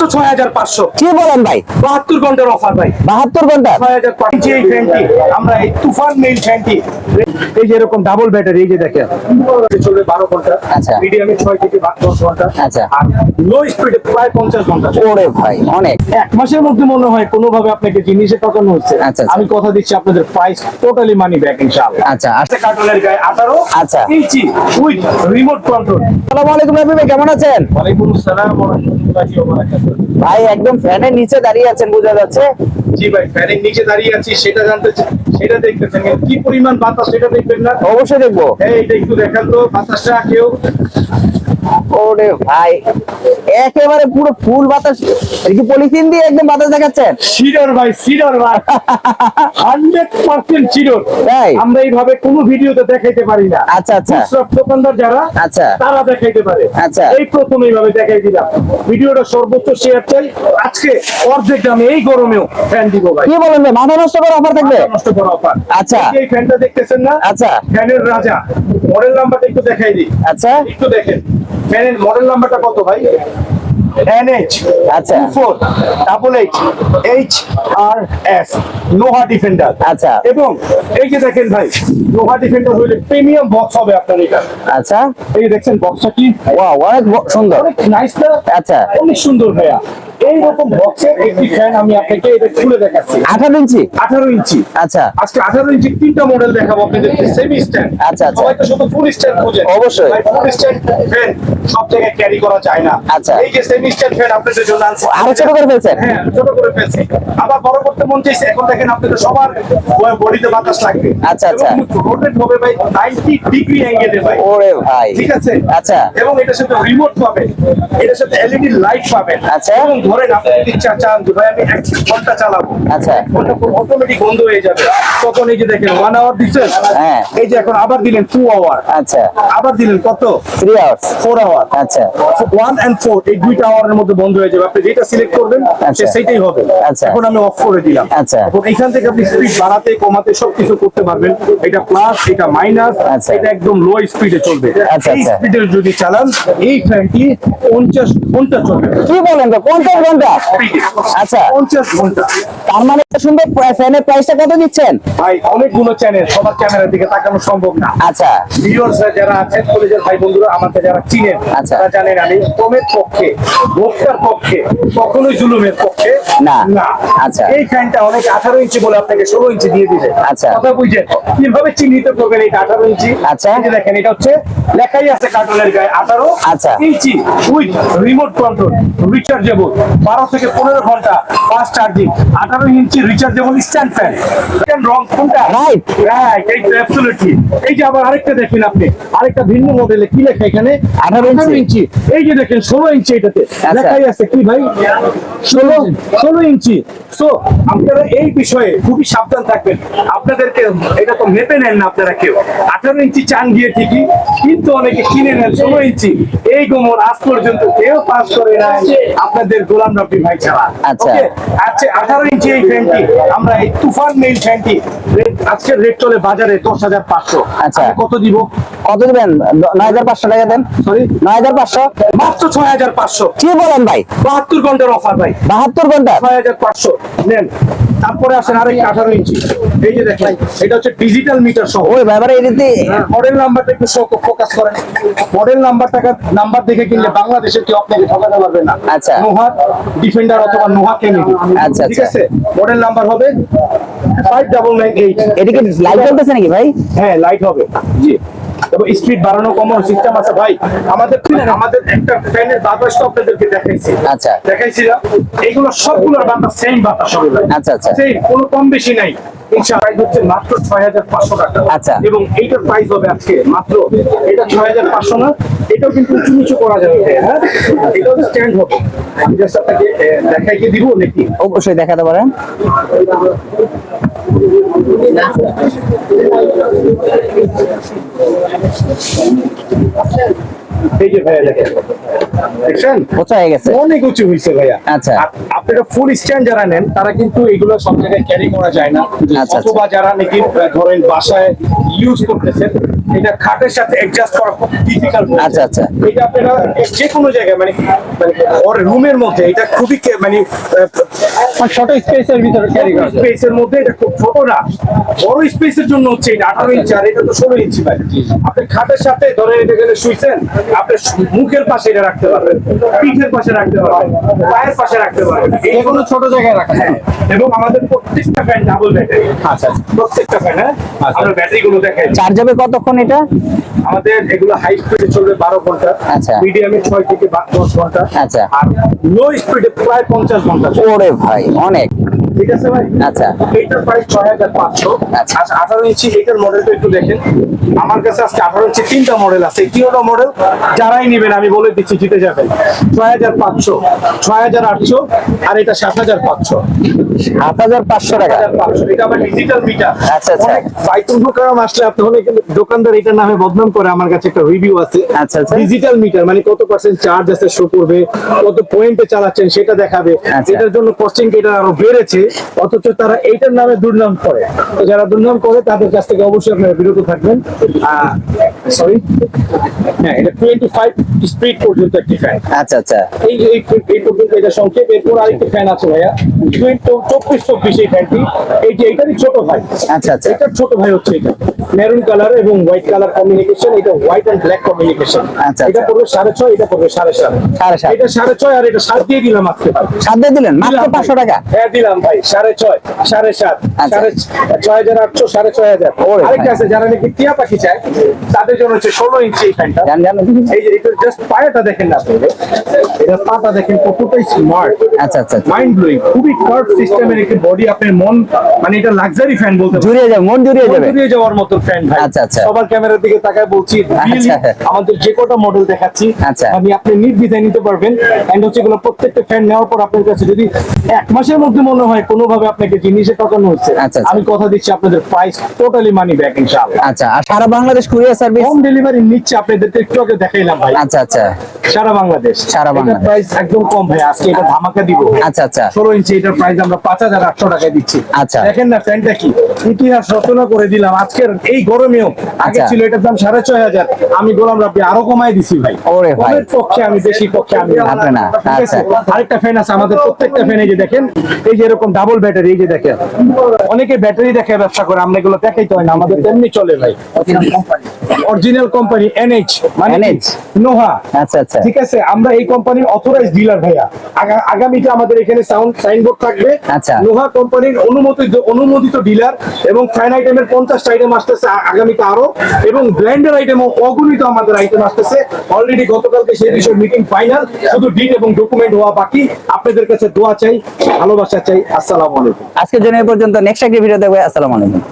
মাত্র ছয় হাজার পাঁচশো। কি বলেন ভাই? বাহাত্তর ঘণ্টার অফার ভাই। বাহাত্তর ঘণ্টা? ছয় হাজার পাঁচশো। এই ফ্যানটি আমরা এই তুফান মেইল ফ্যানটি। এই যে এরকম ডাবল ব্যাটারি এই যে দেখেন। চলবে বারো ঘণ্টা আচ্ছা। মিডিয়ামে ছয় থেকে দশ ঘণ্টা আচ্ছা। আর লো স্পিডে প্রায় পঞ্চাশ ঘণ্টা। ওরে ভাই অনেক। এক মাসের মধ্যে মনে হয় কোনোভাবে আপনাকে জিনিসে ঠকানো হচ্ছে। আচ্ছা, আচ্ছা। আমি কথা দিচ্ছি আপনাদের প্রাইস টোটালি মানি ব্যাক ইনশাআল্লাহ। আচ্ছা আচ্ছা আছে গায়ে আঠারো আচ্ছা। ইঞ্চি উইথ রিমোট কন্ট্রোল আসসালামু আলাইকুম ভাই কেমন আছেন? ওয়ালাইকুম আসসালাম ওয়া রাহমাতুল্লাহি ওয়া বারাকাতুহু। ভাই একদম ফ্যানের নিচে দাঁড়িয়ে আছেন বোঝা যাচ্ছে। জি ভাই ফ্যানের নিচে দাঁড়িয়ে আছি সেটা জানতে সেটা দেখতেছেন কি পরিমাণ বাতাস সেটা দেখবেন না? অবশ্যই দেখব। এই এটা একটু দেখান তো বাতাসটা কেউ? ওরে ভাই একেবারে পুরো ফুল বাতাস। কি পলিথিন দিয়ে একদম বাতাস দেখাচ্ছেন? সিডর ভাই সিডর ভাই। হান্ড্রেড পার্সেন্ট সিডর। তাই? আমরা এইভাবে কোনো ভিডিওতে দেখাইতে পারি না। আচ্ছা আচ্ছা। খুচরা দোকানদার যারা আচ্ছা। তারা দেখাইতে পারে। আচ্ছা। এই প্রথম এইভাবে দেখাই দিলাম। ভিডিওটা সর্বোচ্চ শেয়ার চাই। আজকে অর্ধেক দামে এই গরমেও। ফ্যান দিব ভাই। কি বলেন ভাই? মাথা নষ্ট করে অফার থাকবে? নষ্ট করা অফার আচ্ছা। এই ফ্যানটা দেখতেছেন না? আচ্ছা। ফ্যানের রাজা। মডেল নাম্বারটা একটু দেখাই দিই। আচ্ছা। একটু দেখেন। ফ্যানের মডেল নাম্বারটা কত ভাই? এনএইচ আচ্ছা। Four double H H R S লোহা ডিফেন্ডার আচ্ছা। এবং এই যে দেখেন ভাই লোহা ডিফেন্ডার হইলে প্রিমিয়াম বক্স হবে আপনার এটা। আচ্ছা। এই দেখছেন বক্সটা কি? ওয়াও অনেক সুন্দর। অনেক নাইস না? আচ্ছা। অনেক সুন্দর ভাইয়া। এইরকম বক্সের একটি ফ্যান আমি আপনাকে এটা খুলে দেখাচ্ছি। আঠারো ইঞ্চি? আঠারো ইঞ্চি। আচ্ছা। আজকে আঠারো ইঞ্চি তিনটা মডেল দেখাবো আপনাদের সেমি স্ট্যান্ড আচ্ছা, আচ্ছা। সবাই তো শুধু ফুল স্ট্যান্ড খোঁজে। অবশ্যই। ফুল স্ট্যান্ড ফ্যান সব জায়গায় ক্যারি করা যায় না। আচ্ছা। এই যে সেমি ফ্যান আপনাদের জন্য আনছি। আরও ছোট করে ফেলছেন? হ্যাঁ ছোট করে ফেলছি। আবার বড় করতে মন চাইছে এখন দেখেন আপনাদের সবার বডিতে বাতাস লাগবে। আচ্ছা, আচ্ছা। রোটেট হবে ভাই 90 ডিগ্রি অ্যাঙ্গেলে ভাই। ওরে ভাই। ঠিক আছে? আচ্ছা। এবং এটার সাথে রিমোট পাবেন। এটার সাথে এলইডি লাইট পাবেন। আচ্ছা। এবং ধরেন আপনি যদি চান ভাই আমি এক ঘণ্টা চালাবো। আচ্ছা। অটোমেটিক বন্ধ হয়ে যাবে। তখন এই যে দেখেন আওয়ার দিচ্ছেন হ্যাঁ। এই যে এখন আবার দিলেন টু আওয়ার আচ্ছা। আবার দিলেন কত? থ্রি আওয়ার্স ফোর আওয়ার আচ্ছা। ওয়ান এন্ড এই দুইটা আওয়ারের মধ্যে বন্ধ হয়ে যাবে। আপনি যেটা সিলেক্ট করবেন আচ্ছা। সে সেইটাই হবে। আচ্ছা। এখন আমি অফ করে দিলাম। আচ্ছা। এখন এখান থেকে আপনি স্পিড বাড়াতে কমাতে সবকিছু করতে পারবেন। এটা প্লাস এটা মাইনাস। এটা একদম লো স্পিডে চলবে। এই আচ্ছা। স্পিডে যদি চালান এই ফ্যানটি পঞ্চাশ ঘণ্টা চলবে। কি বলেন পঞ্চাশ ঘণ্টা? আচ্ছা। পঞ্চাশ ঘণ্টা। তার মানে সুন্দর ফ্যানের প্রাইসটা কত দিচ্ছেন? ভাই অনেকগুলো চ্যানেল সবার ক্যামেরার দিকে তাকানো সম্ভব না। আচ্ছা। ভিউয়ার্স যারা আছেন কলেজের ভাই বন্ধুরা আমাকে যারা চিনেন আচ্ছা। তারা জানেন আমি কমের পক্ষে ভোক্তার পক্ষে কখনোই জুলুমের পক্ষে না। না আচ্ছা। এই ফ্যানটা অনেক আঠারো ইঞ্চি বলে আপনাকে ষোলো ইঞ্চি দিয়ে দিবে আচ্ছা। কথা বুঝছেন কীভাবে চিহ্নিত করবেন এটা আঠারো ইঞ্চি আচ্ছা। দেখেন এটা হচ্ছে লেখাই আছে কার্টুনের গায়ে আঠারো আচ্ছা। Inch with remote control rechargeable বারো থেকে পনেরো ঘণ্টা ফাস্ট চার্জিং আঠারো ইঞ্চি রিচার্জেবল স্ট্যান্ড ফ্যান রং কোনটা Right. রাইট এই অ্যাবসলিউটলি এই যে আবার আরেকটা দেখেন আপনি আরেকটা ভিন্ন মডেলে কি লেখা এখানে 18 ইঞ্চি। এই যে দেখেন ষোলো ইঞ্চি এটাতে। লেখাই আছে কি ভাই? ষোলো ষোলো ইঞ্চি। সো আপনারা এই বিষয়ে খুবই সাবধান থাকবেন। আপনাদেরকে এটা তো মেপে নেন না আপনারা কেউ। আঠারো ইঞ্চি চান গিয়ে ঠিকই কিন্তু অনেকে কিনে নেন ষোলো ইঞ্চি। এই গোমর আজ পর্যন্ত কেউ পাস করে না আপনাদের গোলাম রবি ভাই ছাড়া। আচ্ছা। আচ্ছা আঠারো ইঞ্চি এই ফ্যানটি আমরা এই তুফান মেইল ফ্যানটি আজকের রেট চলে বাজারে দশ হাজার পাঁচশো। আচ্ছা। কত দিব? কত দিবেন? নয় হাজার পাঁচশো টাকা দেন। সরি নয় হাজার পাঁচশো? মাত্র ছয় হাজার পাঁচশো। কি বলেন ভাই? বাহাত্তর ঘণ্টার অফার ভাই। বাহাত্তর ঘণ্টা ছয় হাজার পাঁচশো। নেন। তারপরে আসেন আরেক আঠারো ইঞ্চি। এই যে দেখেন এটা হচ্ছে ডিজিটাল মিটার সহ। ওই ব্যাপারে এটাতে মডেল নাম্বারটা একটু ফোকাস করেন। মডেল নাম্বারটা নাম্বার দেখে কিনলে বাংলাদেশের কেউ আপনাকে ঠকাতে পারবে না। আচ্ছা। নোহা ডিফেন্ডার অথবা নোহা কেনেডি। আচ্ছা, ঠিক আচ্ছা। আছে? মডেল নাম্বার হবে ফাইভ ডাবল নাইন এইট এটা কি লাইট জ্বলতেছে নাকি ভাই? হ্যাঁ লাইট হবে। জি। স্পিড বাড়ানো কমানো সিস্টেম আছে ভাই। আমাদের আমাদের একটা ফ্যানের বাতাস তো আপনাদেরকে দেখাইছি। আচ্ছা। দেখাইছিলাম। এইগুলো সবগুলোর বাতাস সেম বাতাস আচ্ছা, আচ্ছা। সেই কোনো কম বেশি নাই। ইনশাআল্লাহ প্রাইস হচ্ছে মাত্র ছয় হাজার পাঁচশো টাকা। আচ্ছা। এবং এইটার প্রাইস হবে আজকে মাত্র এটা ছয় হাজার পাঁচশো না এটাও কিন্তু উঁচু নিচু করা যাবে। হ্যাঁ? এটাও স্ট্যান্ড হবে। আমি জাস্ট আপনাকে দেখাই দিয়ে দিব নাকি? অবশ্যই দেখাতে পারেন। এই যে ভাইয়া দেখেন। দেখছেন? হয়ে গেছে? অনেক উঁচু হয়েছে ভাইয়া। আচ্ছা। আপনারা ফুল স্ট্যান্ড যারা নেন তারা কিন্তু এগুলো সব জায়গায় ক্যারি করা যায় না। আচ্ছা, অথবা যারা নাকি ধরেন বাসায় ইউজ করতেছেন এটা খাটের সাথে অ্যাডজাস্ট করা খুব ডিফিকাল্ট আচ্ছা, আচ্ছা। এটা আপনারা যে কোনো জায়গায় মানে মানে ওর রুমের মধ্যে এটা খুবই মানে ছোট স্পেসের ভিতরে ক্যারি করা স্পেসের মধ্যে এটা খুব ছোট না। বড় স্পেসের জন্য হচ্ছে এটা আঠারো ইঞ্চি আর এটা তো ষোলো ইঞ্চি ভাই। আপনি খাটের সাথে ধরেন এটা গেলে শুইছেন আপনি মুখের পাশে এটা রাখতে পারবেন পিঠের পাশে রাখতে পারবেন পায়ের পাশে রাখতে পারবেন। কোনো ছোট জায়গায় রাখা যায়। এবং আমাদের প্রত্যেকটা ফ্যান ডাবল ব্যাটারি আচ্ছা প্রত্যেকটা ফ্যান হ্যাঁ? আমরা ব্যাটারি গুলো চার্জ হবে কতক্ষণ এটা? আমাদের এগুলো হাই স্পিডে চলবে বারো ঘণ্টা আচ্ছা। মিডিয়ামে ছয় থেকে বা- দশ ঘণ্টা। আচ্ছা। আর লো স্পিডে প্রায় পঞ্চাশ ঘণ্টা চলবে। ওরে ভাই অনেক। ঠিক আছে ভাই? আচ্ছা। এইটার প্রাইস ছয় হাজার পাঁচশো। আচ্ছা। আচ্ছা আঠারো ইঞ্চি এইটার মডেলটা একটু দেখেন। আমার কাছে আজকে আঠারো ইঞ্চি তিনটা মডেল আছে। তিনটা মডেল যারাই নেবেন আমি বলে দিচ্ছি জিতে যাবেন। ছয় হাজার পাঁচশো ছয় হাজার আটশো আর এটা সাত হাজার পাঁচশো। সাত হাজার পাঁচশো টাকা। এটা আবার ডিজিটাল মিটার আচ্ছা, আচ্ছা। বাইতুল আসলে আপনি অনেক দোকানদার এটার নামে বদনাম করে আমার কাছে একটা রিভিউ আছে। আচ্ছা, আচ্ছা। ডিজিটাল মিটার মানে কত পার্সেন্ট চার্জ আছে শো করবে কত পয়েন্টে চালাচ্ছেন সেটা দেখাবে। আচ্ছা। এটার জন্য কস্টিং এটা আরও বেড়েছে। অথচ তারা এইটার নামে দুর্নাম করে। তো যারা দুর্নাম করে তাদের কাছ থেকে অবশ্যই আপনারা বিরত থাকবেন। সরি হ্যাঁ এটা টোয়েন্টি ফাইভ স্পিড পর্যন্ত একটি ফ্যান আচ্ছা আচ্ছা। এই এই এই পর্যন্ত এটা সংক্ষেপ। এরপর আরেকটি ফ্যান আছে ভাইয়া। চব্বিশ চব্বিশ এই ফ্যানটি এই যে ছোট ভাই। আচ্ছা, আচ্ছা। এটার ছোট ভাই হচ্ছে এটা। মেরুন কালার এবং হোয়াইট কালার কমিউনিকেশন এটা হোয়াইট এন্ড ব্ল্যাক কমিউনিকেশন আচ্ছা, এটা আচ্ছা। পড়বে সাড়ে ছয় এটা পড়বে সাড়ে সাত। সাড়ে সাত। এটা সাড়ে ছয় আর এটা সাত দিয়ে দিলাম আজকে। সাত দিয়ে দিলেন? মাত্র পাঁচশো টাকা? হ্যাঁ দিলাম ভাই। সাড়ে ছয় সাড়ে সাত আচ্ছা। সাড়ে ছয় হাজার আটশো সাড়ে ছয় হাজার আরেকটা আছে যারা নাকি টিয়া পাখি চায় তাদের জন্য হচ্ছে ষোলো ইঞ্চি এই ফ্যানটা জান জান এই যে এটা জাস্ট পায়াটা দেখেন না আপনি এটা পাটা দেখেন কতটাই স্মার্ট আচ্ছা আচ্ছা। মাইন্ড ব্লোয়িং খুবই কার্ভ সিস্টেমের একটি বডি আপনার মন মানে এটা লাক্সারি ফ্যান বলতে। জুড়িয়ে যাবে মন জুড়িয়ে যাবে জুড়িয়ে যাওয়ার মতো ফ্যান ভাই আচ্ছা, আচ্ছা। সবার ক্যামেরার দিকে তাকায় বলছি। আমাদের যে কটা মডেল দেখাচ্ছি আচ্ছা। আমি আপনি নির্দ্বিধায় নিতে পারবেন এন্ড হচ্ছে এগুলো প্রত্যেকটা ফ্যান নেওয়ার পর আপনার কাছে যদি এক মাসের মধ্যে মনে হয় কোনোভাবে আপনাকে জিনিসে ঠকানো হচ্ছে আচ্ছা, আচ্ছা। আমি কথা দিচ্ছি আপনাদের প্রাইস টোটালি মানি ব্যাক ইনশাআল্লাহ। আচ্ছা আর সারা Bangladesh courier service home delivery নিচ্ছে আপনাদের টিকটকে দেখাইলাম ভাই। আচ্ছা আচ্ছা। সারা বাংলাদেশ। সারা বাংলাদেশ। প্রাইস একদম কম ভাই আজকে এটা ধামাকা দিব। আচ্ছা আচ্ছা। ষোলো ইঞ্চি এটার প্রাইস আমরা পাঁচ হাজার আটশো টাকায় দিচ্ছি। আচ্ছা। দেখেন না ফ্যানটা কি? ইতিহাস রচনা করে দিলাম। আজকের এই গরমেও আগে আচ্ছা। ছিল এটার দাম সাড়ে ছয় হাজার। আমি গোলাম রাব্বি আরও কমাই দিছি ভাই। ওরে ভাই। পক্ষে আমি বেশি পক্ষে আমি আপনি না, আচ্ছা। আরেকটা ফ্যান আছে আমাদের প্রত্যেকটা ফ্যান এই যে দেখেন এই যে এরকম ডাবল ব্যাটারি এই যে দেখেন। অনেকে ব্যাটারি দেখে ব্যবসা করে আমরা এগুলো দেখাই তো হয় না। আমাদের তেমনি চলে ভাই। অরিজিনাল কোম্পানি এনএইচ মানে নোহা। আচ্ছা আচ্ছা। ঠিক আছে আমরা এই কোম্পানির অথরাইজ ডিলার ভাইয়া। আগামীতে আমাদের এখানে সাউন্ড সাইনবোর্ড থাকবে। আচ্ছা। লোহা কোম্পানির অনুমোদিত অনুমোদিত ডিলার এবং ফাইন আইটেমের পঞ্চাশটা আইটেম আসতেছে আগামীতে আরও। এবং ব্ল্যান্ডের আইটেমও অগণিত আমাদের আইটেম আসতেছে। অলরেডি গতকালকে সেই বিষয়ে মিটিং ফাইনাল শুধু ডিল এবং ডকুমেন্ট হওয়া বাকি। আপনাদের কাছে দোয়া চাই ভালোবাসা চাই। আসসালামু আলাইকুম। আজকের জন্য এই পর্যন্ত। নেক্সট একটি ভিডিও দেখবে। আসসালামু আলাইকুম।